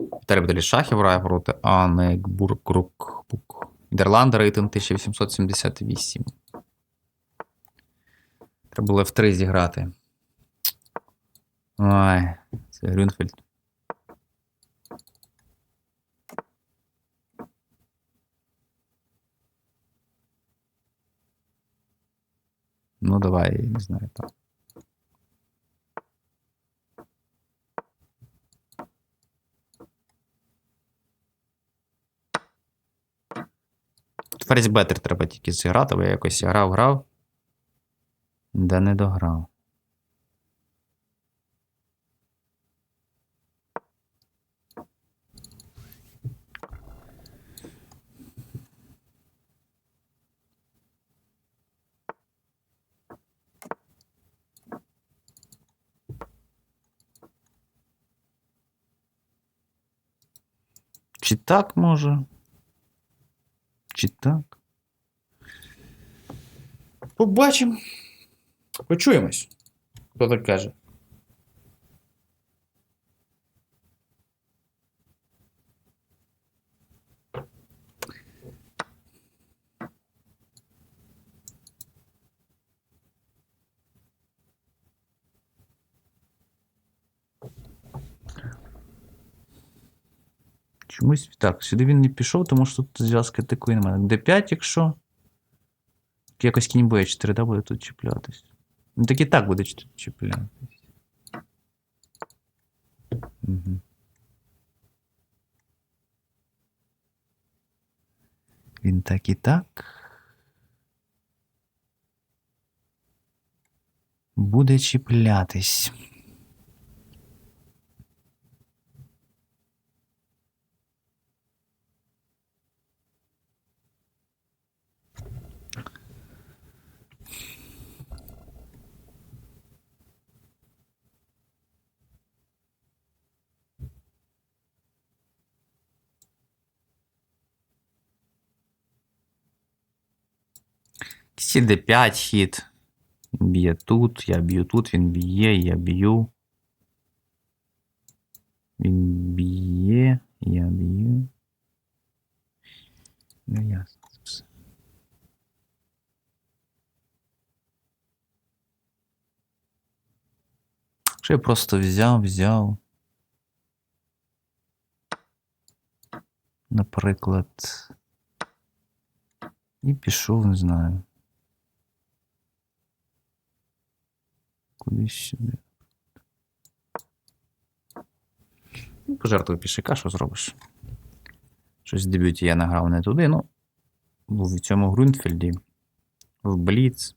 Віталій Баделі шахів грає проти Анекбург. Нідерланди рейтинг 1878. Треба було F3 зіграти. Ой, це Грюнфельд. Ну, давай, не знаю, там. Ферзь Бетер треба тільки зіграти, бо я якось грав, грав. Да не дограв. Чи так може? Чи так? Побачимо. Почуємось. Хто так каже? Чомусь так, сюди він не пішов, тому що тут зв'язки такої немає. Д5, якщо. Якось кінь Б4, да, буде тут чіплятись. Ну так і так буде чіплятись. Угу. Він так і так. Буде чіплятись. Сі d5 хід. Б'є тут, я б'ю тут, він б'є, я б'ю. Він б'є, я б'ю. Ну, ясно. Що я просто взяв, взяв. Наприклад. І пішов, не знаю. Кудись сюди. Ну, пожертвуй пішака, що зробиш? Щось в дебюті я награв не туди, ну. В цьому Грунфельді. В Бліц.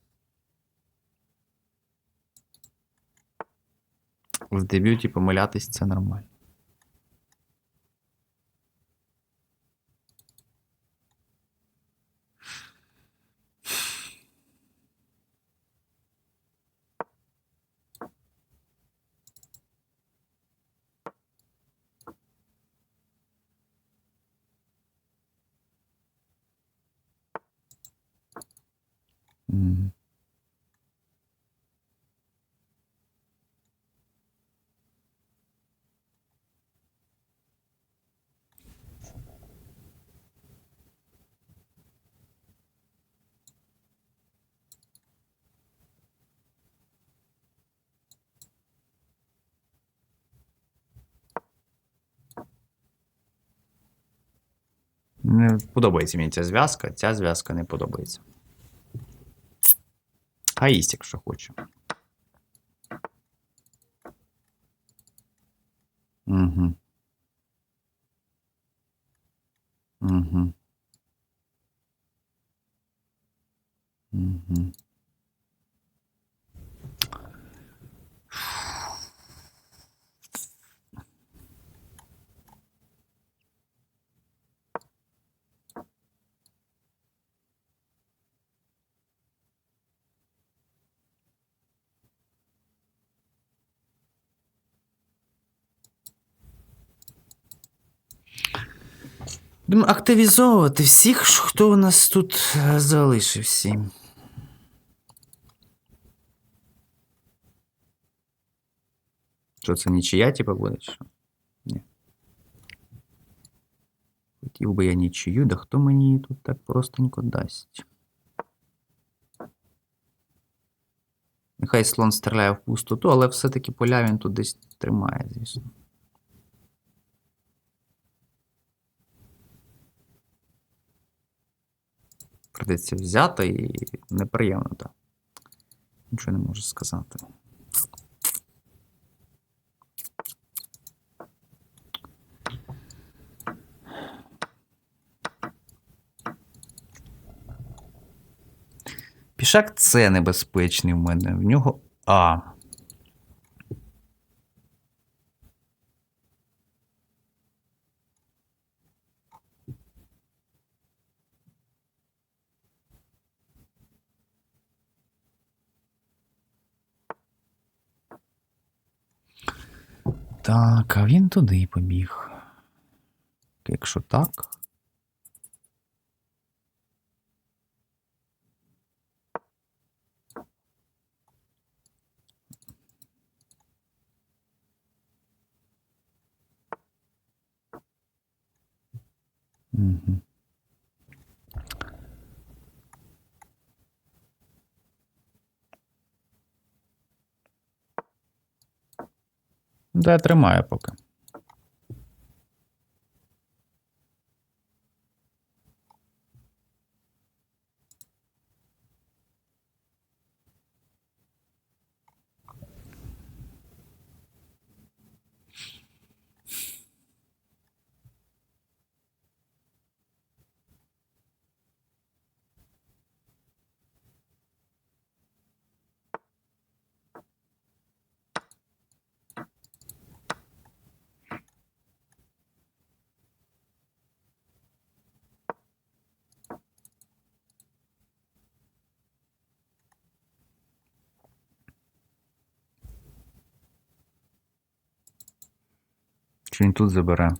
В дебюті помилятись це нормально. Не подобається мені ця зв'язка, ця зв'язка не подобається. А їсть, якщо хоче. Угу. Угу. Будемо активізовувати всіх, хто у нас тут е, залишився. Що це нічия, типа, буде? Що? Ні. Хотів би я нічию, да хто мені тут так простенько дасть? Нехай слон стріляє в пустоту, але все-таки поля він тут десь тримає, звісно. Придеться взяти і неприємно, так. Нічого не можу сказати. Пішак це небезпечний в мене. В нього А. Так, а він туди побіг. Якщо так. Угу. Да, тримає поки. Він тут забере?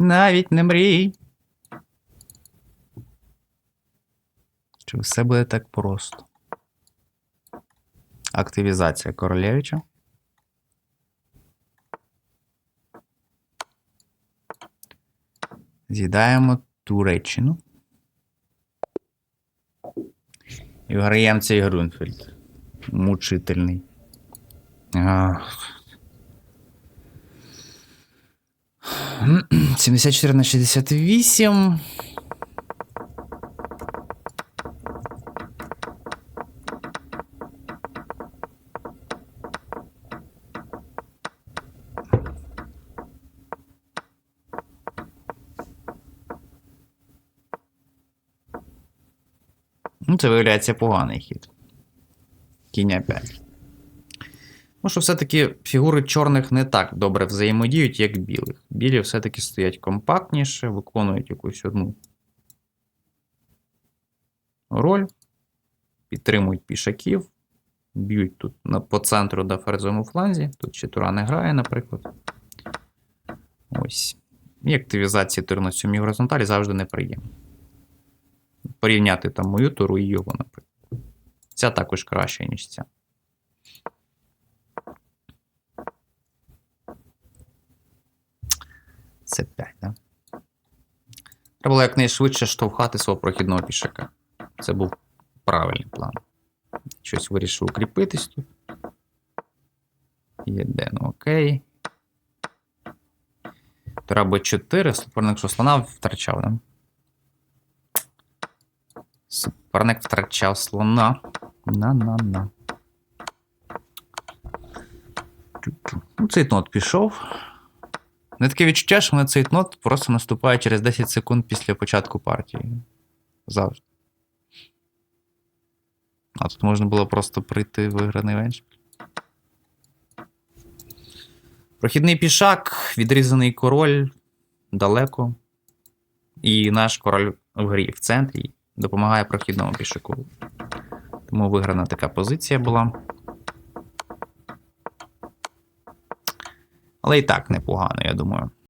Навіть не мрій. Чи все буде так просто? Активізація Королевича. З'їдаємо Туреччину. І виграємо цей Грунфельд. Мучительний. Ах. 74 на 68. Ну, це виявляється поганий хід. Кінь 5. Ну, що все-таки фігури чорних не так добре взаємодіють, як білих. Білі все-таки стоять компактніше, виконують якусь одну роль, підтримують пішаків, б'ють тут по центру на ферзовому фланзі. Тут ще тура не грає, наприклад. Ось. І активізація тур на сьомій горизонталі завжди неприємно. Порівняти там мою туру і його, наприклад. Ця також краща, ніж ця. Це 5, да? Треба було якнайшвидше штовхати свого прохідного пішака. Це був правильний план. Щось вирішив укріпитись тут. Єде, ну окей. Треба 4. Суперник що слона втрачав, да? Суперник втрачав слона. На-на-на. Ну, цей нот пішов. Не таке відчуття, що на цей нот просто наступає через 10 секунд після початку партії. Завжди. А тут можна було просто прийти виграний веншпіль. Прохідний пішак, відрізаний король далеко. І наш король в грі в центрі допомагає прохідному пішаку. Тому виграна така позиція була. Але і так непогано, я думаю.